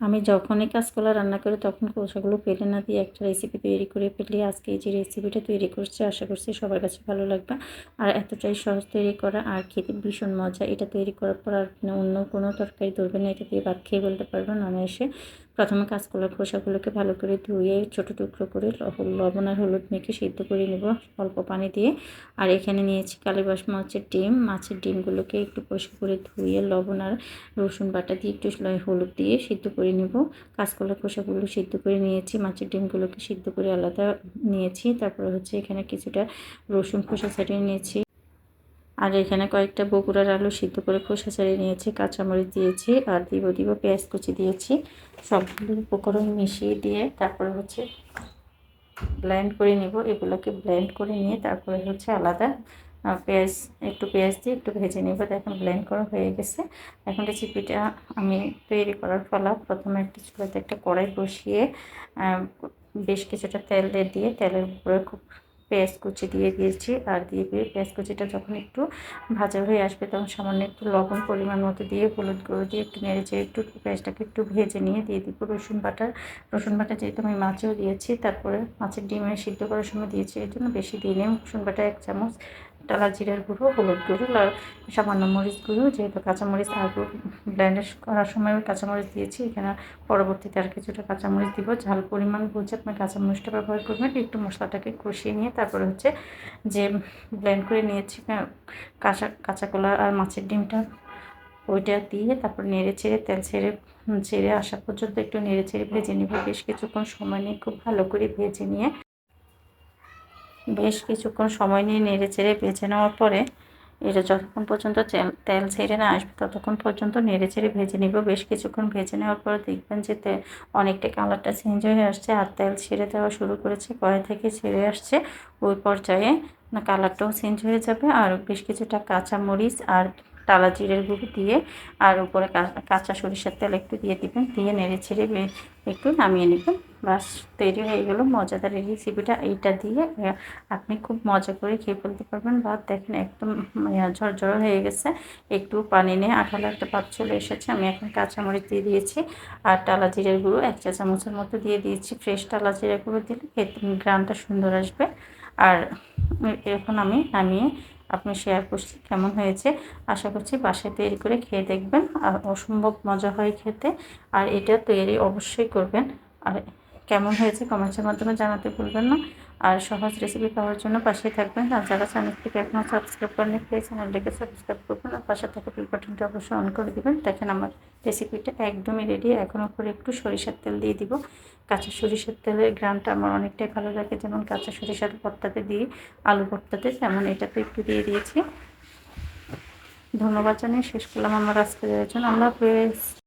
আমি যখনই কাঁচকলা রান্না করি, তখন খোসাগুলো ফেলে না দিয়ে একটা রেসিপি তৈরি করে ফেলি। আজকে এই যে রেসিপিটা তৈরি করছি, আশা করছি সবার কাছে ভালো লাগবে। আর এতটাই সহজ তৈরি করা আর খেতে ভীষণ মজা। এটা তৈরি করার পর আর অন্য কোনো তরকারি ধরবে না, এটা দিয়ে ভাত খেয়ে বলতে পারবেন অনায়াসে প্রথমে কাঁচকলার খোসাগুলোকে ভালো করে ধুয়ে ছোটো টুকরো করে লবণ আর হলুদ মেখে সিদ্ধ করে নেব অল্প পানি দিয়ে। আর এখানে নিয়েছি কালীবাস মাছের ডিম। মাছের ডিমগুলোকে একটু পরিষ্কার করে ধুয়ে লবণ আর রসুন বাটা দিয়ে একটু হলুদ দিয়ে সিদ্ধ করে নেব। কাঁচকলার খোসাগুলো সিদ্ধ করে নিয়েছি, মাছের ডিমগুলোকে সিদ্ধ করে আলাদা নিয়েছি। তারপরে হচ্ছে এখানে কিছুটা রসুন খোসা ছাড়িয়ে নিয়েছি। আর এখানে কয়েকটা বগুড়ার আলু সিদ্ধ করে খোসা ছাড়িয়ে নিয়েছি, কাঁচামরিচ দিয়েছি আর দিব দিব পেঁয়াজ কুচি দিয়েছি। সবগুলো উপকরণ মিশিয়ে দিয়ে তারপরে হচ্ছে ব্লেন্ড করে নিব। এগুলোকে ব্লেন্ড করে নিয়ে তারপরে হচ্ছে আলাদা পেঁয়াজ, একটু পেঁয়াজ দিয়ে একটু ভেজে নিব। এখন ব্লেন্ড করা হয়ে গেছে। এখন রেসিপিটা আমি তৈরি করার ফলা প্রথমে একটা চুলাতে একটা কড়াই বসিয়ে বেশ কিছুটা তেল দিয়ে তেলের উপরে খুব পেঁয়াজ কুচি দিয়ে দিয়েছি। আর দিয়ে দিয়ে পেঁয়াজ কুচিটা যখন একটু ভাজা হয়ে আসবে, তখন সামান্য একটু লবণ পরিমাণ মতো দিয়ে, হলুদ গুঁড়ো দিয়ে একটু নেড়ে চেড়ে একটু পেঁয়াজটাকে একটু ভেজে নিয়ে দিয়ে দিব রসুন বাটা। রসুন বাটা যেহেতু আমি মাছেও দিয়েছি, তারপরে মাছের ডিমে সিদ্ধ করার সময় দিয়েছি, এর জন্য বেশি দিয়ে নিই রসুন বাটা এক চামচ। টালা জিরার গুঁড়ো, হলুদ গুঁড়ো সামান্য মরিচ গুঁড়ো, যেহেতু কাঁচামরিচ আলু ব্লেন্ডার করার সময় কাঁচামরিচ দিয়েছি, এখানে পরবর্তীতে আর কিছুটা কাঁচামরিচ দিব। ঝাল পরিমাণ বুঝে আপনি কাঁচামরিচটা ব্যবহার করবেন, একটু মশলাটাকে কষিয়ে নিয়ে তারপরে হচ্ছে যে ব্লেন্ড করে নিয়েছি কাঁচা কাঁচা কলা আর মাছের ডিমটা, ওইটা দিয়ে তারপর নেড়ে ছেড়ে তেল ছেড়ে ছেড়ে আসা পর্যন্ত একটু নেড়ে ছেড়ে ভেজে নিব। বেশ কিছুক্ষণ সময় নিয়ে খুব ভালো করে ভেজে নিয়ে বেশ কিছুক্ষণ সময় নিয়ে নেড়ে চেড়ে বেছে নেওয়ার পরে এটা যতক্ষণ পর্যন্ত তেল ছেড়ে না আসবে ততক্ষণ পর্যন্ত নেড়ে চেড়ে ভেজে নিব। বেশ কিছুক্ষণ ভেজে নেওয়ার পরে দেখবেন যে অনেকটা কালারটা চেঞ্জ হয়ে আসছে আর তেল ছেড়ে দেওয়া শুরু করেছে, কড়াই থেকে ছেড়ে আসছে। ওই পর্যায়ে কালারটাও চেঞ্জ হয়ে যাবে আর বেশ কিছুটা কাঁচা মরিচ আর টালা জিরের গুঁড়ো দিয়ে আর উপরে কাঁচা সরিষার তেল একটু দিয়ে দিবেন, দিয়ে নেড়ে ছেড়ে একটু নামিয়ে নেবেন। বাস তৈরি হয়ে গেলো। মজাদার এই রেসিপিটা এইটা দিয়ে আপনি খুব মজা করে খেয়ে ফেলতে পারবেন। ভাত দেখেন একদম ঝরঝর হয়ে গেছে। একটু পানি নিয়ে আঠালো একটা ভাত চলে এসেছে। আমি এখন কাঁচামরিচ দিয়ে দিয়েছি আর টালা জিরের গুঁড়ো, এক চা চামচের মতো দিয়ে দিয়েছি। ফ্রেশ টালা জিরের গুঁড়ো দিলে খেতে গ্রানটা সুন্দর আসবে। আর এখন আমি নামিয়ে আপনি শেয়ার করছি কেমন হয়েছে। আশা করছি বাসায় তৈরি করে খেয়ে দেখবেন। আর অসম্ভব মজা হয় খেতে। আর এটা তৈরি অবশ্যই করবেন। আর কেমন হয়েছে কমেন্টসের মাধ্যমে জানাতে ভুলবেন না। আর সহজ রেসিপি পাওয়ার জন্য পাশেই থাকবেন। আর যারা চ্যানেলটিকে এখনও সাবস্ক্রাইব করেন প্লিজ চ্যানেলটিকে সাবস্ক্রাইব করবেন আর পাশে থাকা বিল বাটনটি অবশ্যই অন করে দেবেন। দেখেন আমার রেসিপিটা একদমই রেডি এখন উপরে একটু সরিষার তেল দিয়ে দিব। কাঁচা সরিষার তেলের গ্রামটা আমার অনেকটাই ভালো লাগে। যেমন কাঁচা সরিষার ভর্তাতে দিয়ে আলু ভর্তাতে, তেমন এটাতে একটু দিয়ে দিয়েছি। ধন্যবাদ জানিয়ে শেষ করলাম আমার আজকের আয়োজন। আল্লাহ হাফেজ।